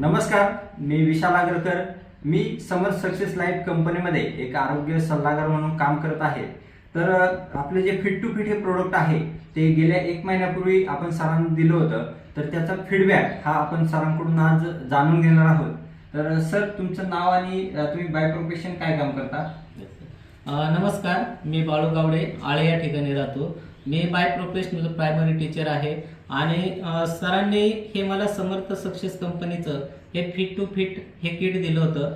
नमस्कार मी विशाल आगरकर. मी समर सक्सेस लाईफ कंपनीमध्ये एक आरोग्य सल्लागार म्हणून काम करत आहे. तर आपले जे फिट टू फिट हे प्रोडक्ट आहे ते गेल्या एक महिन्यापूर्वी आपण सरांना दिलं होतं. तर त्याचा फीडबॅक हा आपण सरांकडून आज जाणून घेणार आहोत. तर सर तुमचं नाव आणि तुम्ही बाय प्रोफेशन काय काम करता? नमस्कार मी बाळू गावडे आळे या ठिकाणी राहतो. मी बाय प्रोफेशनल प्रायमरी टीचर आहे. आणि सरांनी हे मला समर्थ सक्सेस कंपनीचं हे फिट टू फिट हे किट दिलं होतं.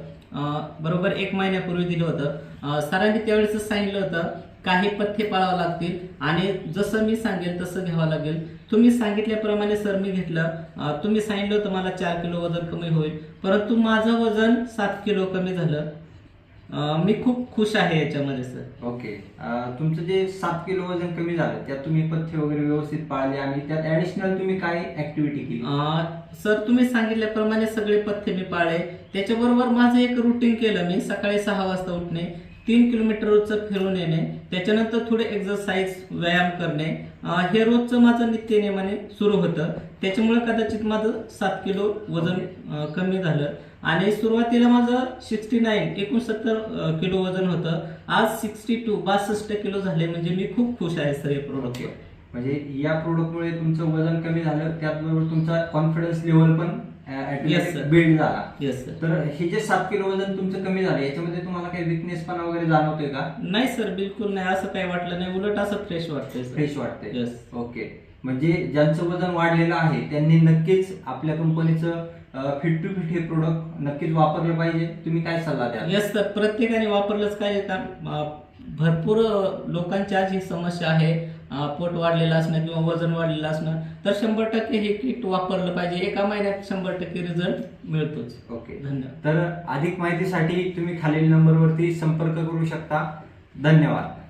बरोबर एक महिन्यापूर्वी दिलं होतं. सरांनी त्यावेळेस सांगितलं होतं काही पथ्ये पाळावं लागतील आणि जसं मी सांगेल तसं घ्यावं लागेल. तुम्ही सांगितल्याप्रमाणे सर मी घेतलं. तुम्ही सांगितलं होतं मला चार किलो वजन कमी होईल. परंतु माझं वजन सात किलो कमी झालं. अ, मी खूप खुश आहे याच्यामध्ये सर. ओके. अ, तुमचं जे सात किलो वजन कमी झालं त्यात तुम्ही पथ्य वगैरे व्यवस्थित पाळले आणि त्यात ऍडिशनल तुम्ही काय ऍक्टिव्हिटी केली? अ, सर तुम्ही सांगितल्याप्रमाणे सगळे पथ्य मी पाळे त्याच्याबरोबर माझं एक रुटीन केलं मी सकाळी सहा वाजता उठणे. तीन किलोमीटर रोजचं फिरून येणे त्याच्यानंतर थोडे एक्सरसाइज व्यायाम करणे हे रोजचं माझं नित्य नियमाने सुरू होतं. त्याच्यामुळे कदाचित माझं सात किलो वजन कमी झालं. आणि सुरुवातीला माझं सिक्स्टी नाईन एकोणसत्तर किलो वजन होतं. आज सिक्स्टी टू बासष्ट किलो झाले. म्हणजे मी खूप खुश आहे सर हे प्रोडक्ट म्हणजे या प्रोडक्टमुळे तुमचं वजन कमी झालं त्याचबरोबर तुमचा कॉन्फिडन्स लेवल पण. बिल्ड झाला. येस सर तर हे जे सात किलो वजन तुमचं कमी झालं याच्यामध्ये तुम्हाला काही विकनेसपणा वगैरे जाणवतोय का? नाही सर बिलकुल नाही. असं काही वाटलं नाही. उलट असं फ्रेश वाटतंय फ्रेश वाटतंय. Yes. ओके म्हणजे ज्यांचं वजन वाढलेलं आहे त्यांनी नक्कीच आपल्या कंपनीचं फिट टू फिट हे प्रोडक्ट नक्कीच वापरलं पाहिजे. तुम्ही काय सल्ला द्या येस सर प्रत्येकाने वापरलंच कारण अं, भरपूर लोकांची आज ही समस्या आहे. पोट वाढलेलं असणं किंवा वजन वाढलेलं असणं तर शंभर टक्के हे किट वापरलं पाहिजे. एका महिन्यात शंभर टक्के रिझल्ट मिळतोच. ओके धन्यवाद. तर अधिक माहितीसाठी तुम्ही खालील नंबरवरती संपर्क करू शकता. धन्यवाद.